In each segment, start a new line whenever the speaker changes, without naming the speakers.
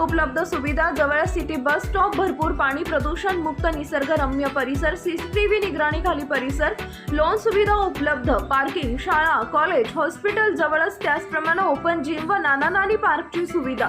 उपलब्ध सुविधा जवळ सिटी बस स्टॉप भरपूर पाणी प्रदूषण मुक्त निसर्गरम्य परिसर सीसीटीव्ही निगराणीखाली परिसर लोन सुविधा उपलब्ध पार्किंग शाळा कॉलेज हॉस्पिटल जवळच त्याचप्रमाणे ओपन जिम व नाना नानी पार्कची सुविधा.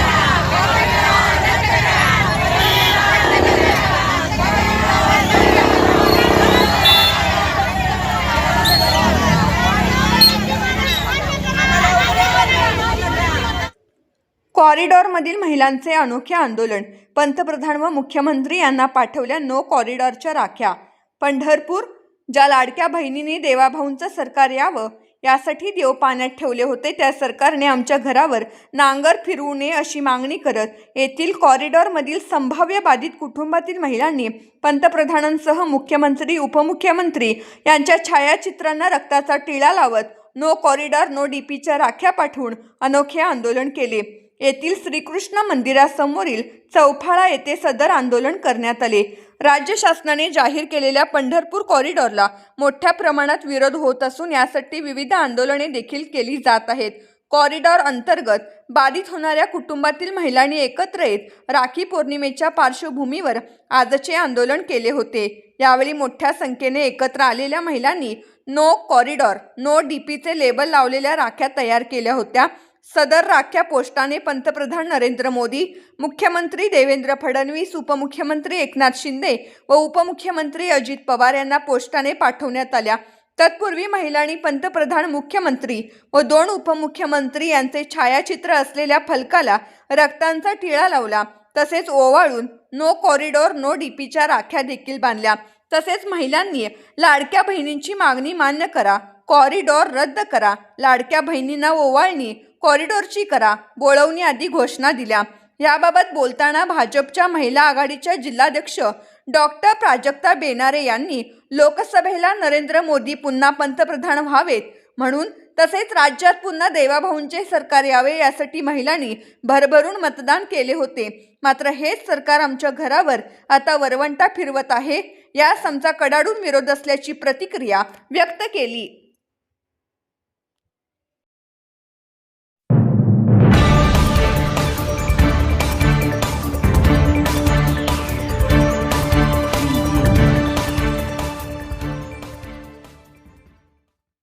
कॉरिडॉरमधील महिलांचे अनोखे आंदोलन. पंतप्रधान व मुख्यमंत्री यांना पाठवल्या नो कॉरिडॉरच्या राख्या. पंढरपूर ज्या लाडक्या बहिणीने देवाभाऊंचं सरकार यावं यासाठी देव पाण्यात ठेवले होते त्या सरकारने आमच्या घरावर नांगर फिरवू नये अशी मागणी करत येथील कॉरिडॉरमधील संभाव्य बाधित कुटुंबातील महिलांनी पंतप्रधानांसह मुख्यमंत्री उपमुख्यमंत्री यांच्या छायाचित्रांना रक्ताचा टिळा लावत नो कॉरिडॉर नो डीपीच्या राख्या पाठवून अनोखे आंदोलन केले. येथील श्रीकृष्ण मंदिरासमोरील चौफाळा येथे सदर आंदोलन करण्यात आले. राज्य शासनाने जाहीर केलेल्या पंढरपूर कॉरिडॉरला मोठ्या प्रमाणात विरोध होत असून यासाठी विविध आंदोलने देखील केली जात आहेत. कॉरिडॉर अंतर्गत बाधित होणाऱ्या कुटुंबातील महिलांनी एकत्र येत राखी पौर्णिमेच्या पार्श्वभूमीवर आजचे आंदोलन केले होते. यावेळी मोठ्या संख्येने एकत्र आलेल्या महिलांनी नो कॉरिडॉर नो डीपीचे लेबल लावलेल्या राख्या तयार केल्या होत्या. सदर राख्या पोस्टाने पंतप्रधान नरेंद्र मोदी मुख्यमंत्री देवेंद्र फडणवीस उपमुख्यमंत्री एकनाथ शिंदे व उपमुख्यमंत्री अजित पवार यांना पोस्टाने पाठवण्यात आल्या. तत्पूर्वी महिलांनी पंतप्रधान मुख्यमंत्री व दोन उपमुख्यमंत्री यांचे छायाचित्र असलेल्या फलकाला रक्तांचा टिळा लावला. तसेच ओवाळून नो कॉरिडॉर नो डीपीच्या राख्या देखील बांधल्या. तसेच महिलांनी लाडक्या बहिणींची मागणी मान्य करा. कॉरिडॉर रद्द करा. लाडक्या बहिणींना ओवाळणी कॉरिडॉरची करा बोळवणी आदी घोषणा दिल्या. याबाबत बोलताना भाजपच्या महिला आघाडीच्या जिल्हाध्यक्ष डॉक्टर प्राजक्ता बेनारे यांनी लोकसभेला नरेंद्र मोदी पुन्हा पंतप्रधान व्हावेत म्हणून तसेच राज्यात पुन्हा देवाभाऊंचे सरकार यावे यासाठी महिलांनी भरभरून मतदान केले होते. मात्र हेच सरकार आमच्या घरावर आता वरवंटा फिरवत आहे. या समजा कडाडून विरोध असल्याची प्रतिक्रिया व्यक्त केली.